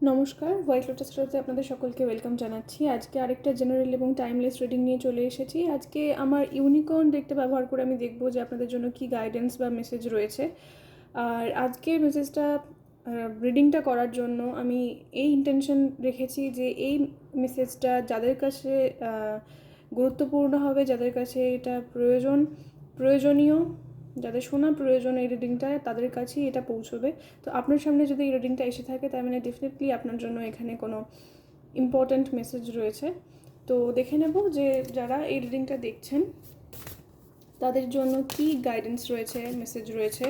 নমস্কার white lotus রোতে আপনাদের সকলকে ওয়েলকাম জানাচ্ছি। আজকে আরেকটা জেনারেল এবং টাইমলেস রিডিং নিয়ে চলে এসেছি। আজকে আমার ইউনিকর্ন ডেকটা ব্যবহার করে আমি দেখব যে আপনাদের জন্য কি গাইডেন্স বা মেসেজ রয়েছে। আর আজকে মেসেজটা রিডিংটা করার জন্য আমি এই ইন্টেনশন রেখেছি যে এই মেসেজটা যাদের কাছে গুরুত্বপূর্ণ হবে, যাদের কাছে এটা প্রয়োজন, প্রয়োজনীয় যাদের শোনা প্রয়োজন এই রিডিংটা তাদের কাছেই এটা পৌঁছবে। তো আপনার সামনে যদি এই রিডিংটা এসে থাকে, তার মানে ডেফিনেটলি আপনার জন্য এখানে কোনো ইম্পর্ট্যান্ট মেসেজ রয়েছে। তো দেখে নেব যে যারা এই রিডিংটা দেখছেন, তাদের জন্য কি গাইডেন্স রয়েছে মেসেজ রয়েছে।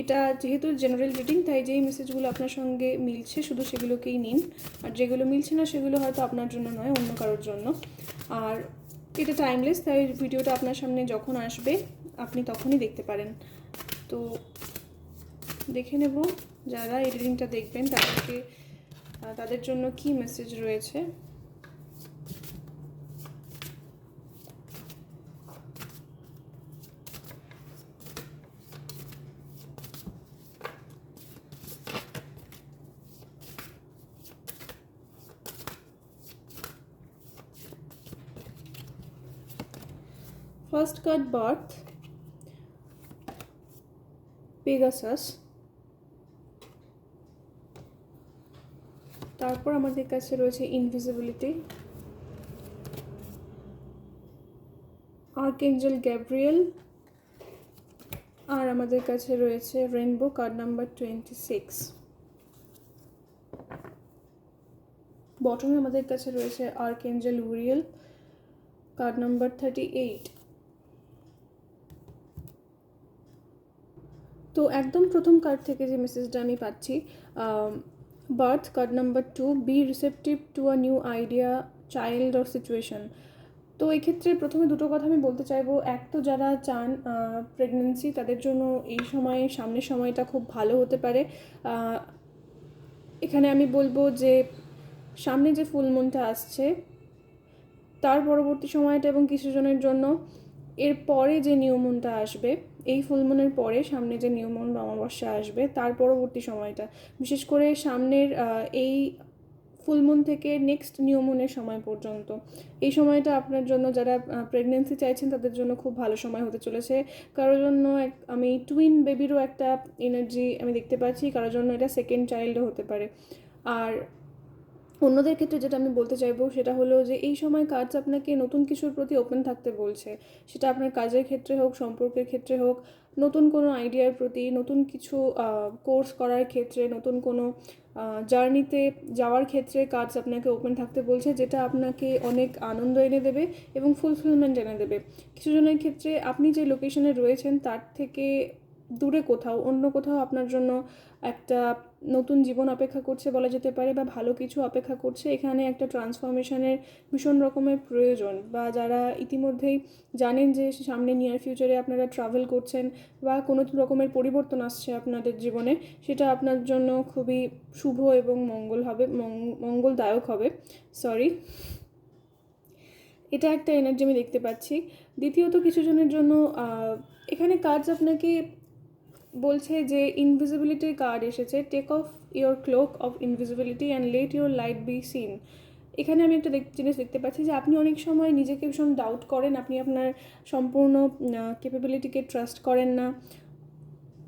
এটা যেহেতু জেনারেল রিডিং তাই যেই মেসেজগুলো আপনার সঙ্গে মিলছে, শুধু সেগুলোকেই নিন। আর যেগুলো মিলছে না, সেগুলো হয়তো আপনার জন্য নয়, অন্য কারোর জন্য। আর এটা টাইমলেস তাই ভিডিওটা আপনার সামনে যখন আসবে, আপনি তখনই দেখতে পারেন। তো দেখে নেব যারা এডিটিংটা দেখবেন, তাদেরকে তাদের জন্য কি মেসেজ রয়েছে। ফার্স্ট কার্ড বার্থ পেগাসাস তারপর আমাদের কাছে রয়েছে ইনভিজিবিলিটি আর্কেঞ্জেল গ্যাব্রিয়েল আর আমাদের কাছে রয়েছে rainbow card number twenty six বটমে আমাদের কাছে রয়েছে archangel Uriel card number thirty eight তো একদম প্রথম কার্ড থেকে যে মেসেজটা আমি পাচ্ছি birth card number two be receptive to a new idea child or situation তো এক্ষেত্রে প্রথমে দুটো কথা আমি বলতে চাইব। এক তো যারা চান প্রেগনেন্সি তাদের জন্য এই সময়ে, সামনের সময়টা খুব ভালো হতে পারে। এখানে আমি বলব যে, সামনে যে ফুল মুনটা আসছে, তার পরবর্তী সময়টা এবং কিছুজনের জন্য, এর পরে যে নিয়মনটা আসবে এই ফুলমুনের পরে সামনে যে নিয়মন বা অমাবস্যা আসবে, তার পরবর্তী সময়টা। বিশেষ করে সামনের এই ফুলমুন থেকে নেক্সট নিয়মনের সময় পর্যন্ত। এই সময়টা আপনার জন্য যারা প্রেগনেন্সি চাইছেন, তাদের জন্য খুব ভালো সময় হতে চলেছে। কারোর জন্য আমি টুইন বেবিরও একটা এনার্জি আমি দেখতে পাচ্ছি, কারোর জন্য এটা সেকেন্ড চাইল্ডও হতে পারে। আর অন্যদের ক্ষেত্রে যেটা আমি বলতে চাইব সেটা হলো যে এই সময় কাজ আপনাকে নতুন কিছুর প্রতি ওপেন থাকতে বলছে। সেটা আপনার কাজের ক্ষেত্রে হোক, সম্পর্কের ক্ষেত্রে হোক, নতুন কোনো আইডিয়ার প্রতি, নতুন কিছু কোর্স করার ক্ষেত্রে, নতুন কোনো জার্নিতে যাওয়ার ক্ষেত্রে কাজ আপনাকে ওপেন থাকতে বলছে, যেটা আপনাকে অনেক আনন্দ এনে দেবে এবং ফুলফিলমেন্ট এনে দেবে। কিছু জনের ক্ষেত্রে আপনি যে লোকেশনে রয়েছেন, তার থেকে দূরে কোথাও, অন্য কোথাও আপনার জন্য একটা নতুন জীবন অপেক্ষা করছে বলা যেতে পারে বা ভালো কিছু অপেক্ষা করছে, এখানে একটা ট্রান্সফরমেশনের ভীষণ রকমের প্রয়োজন বা যারা ইতিমধ্যেই জানেন যে সামনে নিয়ার ফিউচারে আপনারা ট্রাভেল করছেন বা কোনো রকমের পরিবর্তন আসছে আপনাদের জীবনে, সেটা আপনার জন্য খুবই শুভ এবং মঙ্গল হবে মঙ্গলদায়ক হবে সরি এটা একটা এনার্জি আমি দেখতে পাচ্ছি। দ্বিতীয়ত কিছু জনের জন্য এখানে কাজ আপনাকে বলছে যে ইনভিজিবিলিটির কার্ড এসেছে take off your cloak of invisibility and let your light be seen এখানে আমি একটা জিনিস দেখতে পাচ্ছি যে আপনি অনেক সময় নিজেকে ভীষণ ডাউট করেন, আপনি আপনার সম্পূর্ণ ক্যাপাবিলিটিকে ট্রাস্ট করেন না।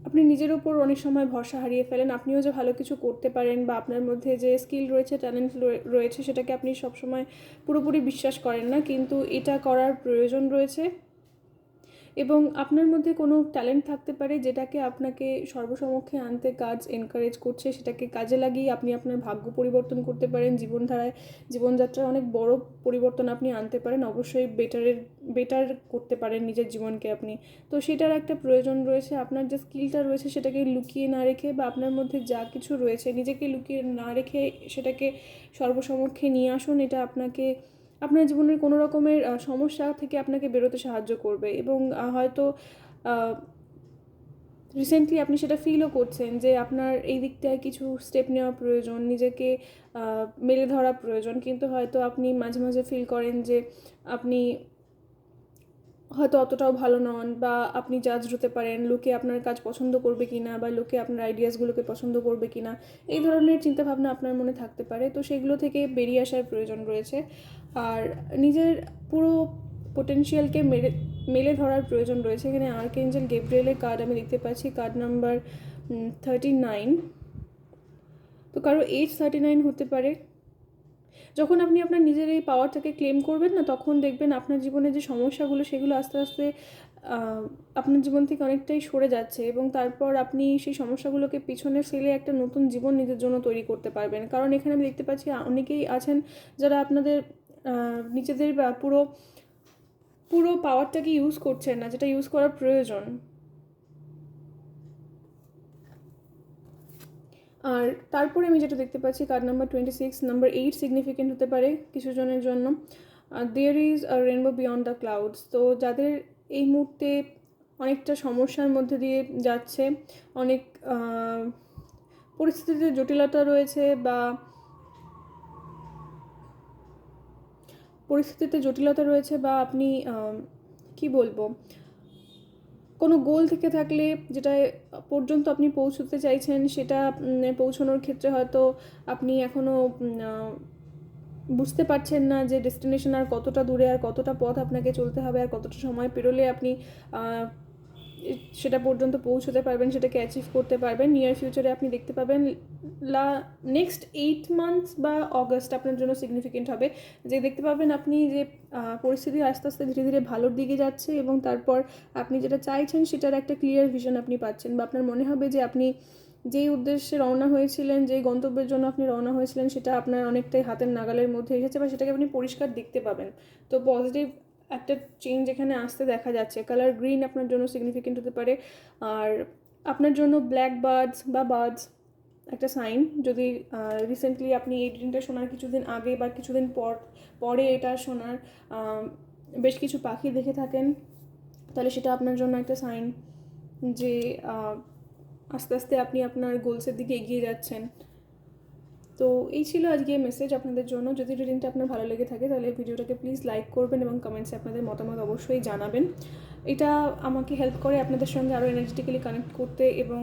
আপনি নিজের ওপর অনেক সময় ভরসা হারিয়ে ফেলেন, আপনিও যে ভালো কিছু করতে পারেন বা আপনার মধ্যে যে স্কিল রয়েছে ট্যালেন্ট রয়েছে, সেটাকে আপনি সবসময় পুরোপুরি বিশ্বাস করেন না, কিন্তু এটা করার প্রয়োজন রয়েছে। এবং আপনার মধ্যে কোনো ট্যালেন্ট থাকতে পারে যেটাকে আপনাকে সর্বসমক্ষে আনতে কাজ এনকারেজ করছে, সেটাকে কাজে লাগিয়ে আপনি আপনার ভাগ্য পরিবর্তন করতে পারেন, জীবনধারায় জীবনযাত্রায় অনেক বড় পরিবর্তন আপনি আনতে পারেন, অবশ্যই বেটারের বেটার করতে পারেন নিজের জীবনকে আপনি। তো সেটার একটা প্রয়োজন রয়েছে, আপনার যে স্কিলটা রয়েছে সেটাকে লুকিয়ে না রেখে বা আপনার মধ্যে যা কিছু রয়েছে নিজেকে লুকিয়ে না রেখে সেটাকে সর্বসমক্ষে নিয়ে আসুন, এটা আপনাকে আপনার জীবনের কোনো রকমের সমস্যা থেকে আপনাকে বেরোতে সাহায্য করবে এবং হয়তো রিসেন্টলি আপনি সেটা ফিলও করছেন যে আপনার এই দিকটায় কিছু স্টেপ নেওয়া প্রয়োজন, নিজেকে মেলে ধরা প্রয়োজন। কিন্তু হয়তো আপনি মাঝে মাঝে ফিল করেন যে আপনি হয়তো অতটাও ভালো নন বা আপনি জাজ হতে পারেন লোকে আপনার কাজ পছন্দ করবে কি না বা লোকে আপনার আইডিয়াসগুলোকে পছন্দ করবে কি না এই ধরনের চিন্তাভাবনা আপনার মনে থাকতে পারে। তো সেগুলো থেকে বেরিয়ে আসার প্রয়োজন রয়েছে। আর নিজের পুরো পোটেনশিয়ালকে মেলে মেলে ধরার প্রয়োজন রয়েছে। এখানে আর্কেঞ্জেল গেব্রিয়েলের কার্ড আমি দেখতে পাচ্ছি। কার্ড নাম্বার থার্টি নাইন তো কারও এইজ থার্টি নাইন হতে পারে। যখন আপনি আপনার নিজের এই পাওয়ারটাকে ক্লেম করবেন না, তখন দেখবেন আপনার জীবনে যে সমস্যাগুলো, সেগুলো আস্তে আস্তে আপনার জীবন থেকে অনেকটাই সরে যাচ্ছে এবং তারপর আপনি সেই সমস্যাগুলোকে পিছনে ফেলে একটা নতুন জীবন নিজের জন্য তৈরি করতে পারবেন। কারণ এখানে আমি দেখতে পাচ্ছি অনেকেই আছেন যারা আপনাদের নিজেদের পুরো পুরো পাওয়ারটাকে ইউজ করছেন না, যেটা ইউজ করার প্রয়োজন। আর তারপরে আমি যেটা দেখতে পাচ্ছি card number twenty six number eight significant হতে পারে কিছু জনের জন্য there is a rainbow beyond the clouds তো যাদের এই মুহূর্তে অনেকটা সমস্যার মধ্যে দিয়ে যাচ্ছে, অনেক পরিস্থিতিতে জটিলতা রয়েছে বা পরিস্থিতিতে জটিলতা রয়েছে বা আপনি কি বলব? কোনো গোল থেকে থাকলে যেটা পর্যন্ত আপনি পৌঁছতে চাইছেন সেটা পৌঁছানোর ক্ষেত্রে হয়তো আপনি এখনও বুঝতে পারছেন না যে ডেস্টিনেশন আর কতটা দূরে আর কতটা পথ আপনাকে চলতে হবে আর কতটা সময় পেরোলে আপনি সেটা পর্যন্ত পৌঁছতে পারবেন, সেটাকে অ্যাচিভ করতে পারবেন। নিয়ার ফিউচারে আপনি দেখতে পাবেন, লা নেক্সট এইট মান্থস বা অগস্ট আপনার জন্য সিগনিফিকেন্ট হবে। যে দেখতে পাবেন আপনি যে পরিস্থিতি আস্তে আস্তে ধীরে ধীরে ভালোর দিকে যাচ্ছে এবং তারপর আপনি যেটা চাইছেন সেটার একটা ক্লিয়ার ভিশন আপনি পাচ্ছেন বা আপনার মনে হবে যে আপনি যেই উদ্দেশ্যে রওনা হয়েছিলেন, যেই গন্তব্যের জন্য আপনি রওনা হয়েছিলেন সেটা আপনার অনেকটাই হাতের নাগালের মধ্যে এসেছে বা সেটাকে আপনি পরিষ্কার দেখতে পাবেন। তো পজিটিভ একটা চেঞ্জ এখানে আসতে দেখা যাচ্ছে। কালার গ্রিন আপনার জন্য সিগনিফিকেন্ট হতে পারে। আর আপনার জন্য ব্ল্যাক বার্ডস বা বার্ডস একটা সাইন যদি রিসেন্টলি আপনি এই রিডিংটা শোনার কিছুদিন আগে বা কিছুদিন পর, পরে এটা শোনার বেশ কিছু পাখি দেখে থাকেন, তাহলে সেটা আপনার জন্য একটা সাইন যে আস্তে আস্তে আপনি আপনার গোলসের দিকে এগিয়ে যাচ্ছেন। তো এই ছিল আজকে মেসেজ আপনাদের জন্য। যদি রিডিংটা আপনার ভালো লেগে থাকে, তাহলে ভিডিওটাকে প্লিজ লাইক করবেন এবং কমেন্টসে আপনাদের মতামত অবশ্যই জানাবেন। এটা আমাকে হেল্প করে আপনাদের সঙ্গে আরও এনার্জেটিক্যালি কানেক্ট করতে এবং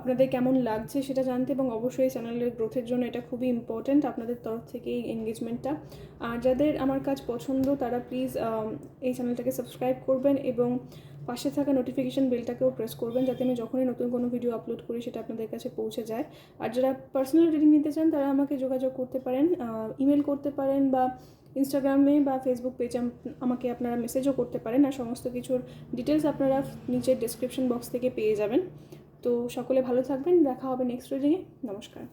আপনাদের কেমন লাগছে সেটা জানতে এবং অবশ্যই চ্যানেলের গ্রোথের জন্য এটা খুবই ইম্পর্ট্যান্ট আপনাদের তরফ থেকে এই এনগেজমেন্টটা আর যাদের আমার কাজ পছন্দ, তারা প্লিজ এই চ্যানেলটাকে সাবস্ক্রাইব করবেন এবং পাশে থাকা নোটিফিকেশান বেলটাকেও প্রেস করবেন যাতে আমি যখনই নতুন কোনো ভিডিও আপলোড করি সেটা আপনাদের কাছে পৌঁছে যায়। আর যারা পার্সোনাল রিডিং নিতে চান, তারা আমাকে যোগাযোগ করতে পারেন ইমেল করতে পারেন বা ইনস্টাগ্রামে বা ফেসবুক পেজে আমাকে আপনারা মেসেজও করতে পারেন। আর সমস্ত কিছুর ডিটেলস আপনারা নিচের ডেসক্রিপশন বক্স থেকে পেয়ে যাবেন। তো সকলে ভালো থাকবেন, দেখা হবে নেক্সট রিডিংয়ে নমস্কার।